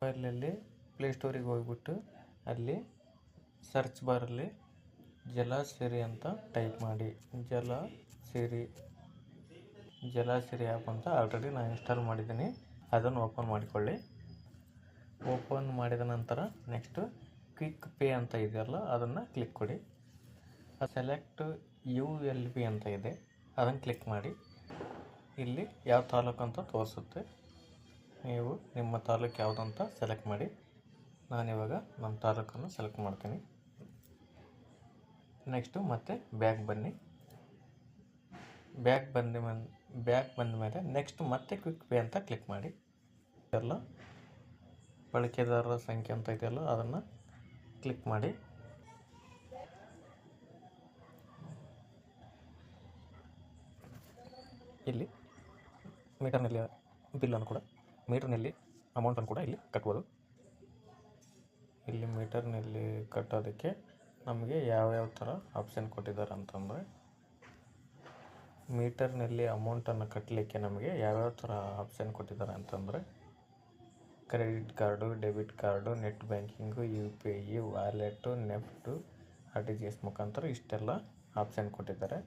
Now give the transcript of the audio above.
ಮೊಬೈಲಲ್ಲಿ ಪ್ಲೇಸ್ಟೋರಿಗೆ ಹೋಗ್ಬಿಟ್ಟು ಅಲ್ಲಿ ಸರ್ಚ್ ಬಾರಲ್ಲಿ ಜಲ ಸಿರಿ ಅಂತ ಟೈಪ್ ಮಾಡಿ. ಜಲ ಸಿರಿ ಜಲ ಸಿರಿ ಆ್ಯಪ್ ಅಂತ ಆಲ್ರೆಡಿ ನಾನು ಇನ್ಸ್ಟಾಲ್ ಮಾಡಿದ್ದೀನಿ. ಅದನ್ನು ಓಪನ್ ಮಾಡಿಕೊಳ್ಳಿ. ಓಪನ್ ಮಾಡಿದ ನಂತರ ನೆಕ್ಸ್ಟು ಕ್ವಿಕ್ ಪೇ ಅಂತ ಇದೆಯಲ್ಲ, ಅದನ್ನು ಕ್ಲಿಕ್ ಕೊಡಿ. ಸೆಲೆಕ್ಟ್ ಯು ಎಲ್ ಬಿ ಅಂತ ಇದೆ, ಅದನ್ನು ಕ್ಲಿಕ್ ಮಾಡಿ. ಇಲ್ಲಿ ಯಾವ ತಾಲೂಕು ಅಂತ ತೋರಿಸುತ್ತೆ. ನೀವು ನಿಮ್ಮ ತಾಲೂಕು ಅಂತ ಸೆಲೆಕ್ಟ್ ಮಾಡಿ. ನಾನಿವಾಗ ನಮ್ಮ ತಾಲೂಕನ್ನು ಸೆಲೆಕ್ಟ್ ಮಾಡ್ತೀನಿ. ನೆಕ್ಸ್ಟು ಮತ್ತೆ ಬ್ಯಾಗ್ ಬನ್ನಿ. ಬ್ಯಾಗ್ ಬಂದ ಬ್ಯಾಕ್ ಬಂದ ಮೇಲೆ ನೆಕ್ಸ್ಟ್ ಮತ್ತೆ ಕ್ವಿಕ್ ಪೇ ಅಂತ ಕ್ಲಿಕ್ ಮಾಡಿ. ಎಲ್ಲ ಬಳಕೆದಾರರ ಸಂಖ್ಯೆ ಅಂತ ಇದೆಯಲ್ಲ ಅದನ್ನು ಕ್ಲಿಕ್ ಮಾಡಿ. ಇಲ್ಲಿ ಮೀಟರ್ನಲ್ಲಿ ಬಿಲ್ಲನ್ನು ಕೂಡ. ಮೀಟರ್ನಲ್ಲಿ ಅಮೌಂಟನ್ನು ಕೂಡ ಇಲ್ಲಿ ಕಟ್ಬೋದು. ಇಲ್ಲಿ ಮೀಟರ್ನಲ್ಲಿ ಕಟ್ಟೋದಕ್ಕೆ ನಮಗೆ ಯಾವ್ಯಾವ ಥರ ಆಪ್ಷನ್ ಕೊಟ್ಟಿದ್ದಾರೆ ಅಂತಂದರೆ, ಮೀಟರ್ನಲ್ಲಿ ಅಮೌಂಟನ್ನು ಕಟ್ಟಲಿಕ್ಕೆ ನಮಗೆ ಯಾವ್ಯಾವ ಥರ ಆಪ್ಷನ್ ಕೊಟ್ಟಿದ್ದಾರೆ ಅಂತಂದರೆ credit card debit card net banking U P I wallet NEFT R T G S ಮುಖಾಂತರ ಇಷ್ಟೆಲ್ಲ ಆಪ್ಷನ್ ಕೊಟ್ಟಿದ್ದಾರೆ.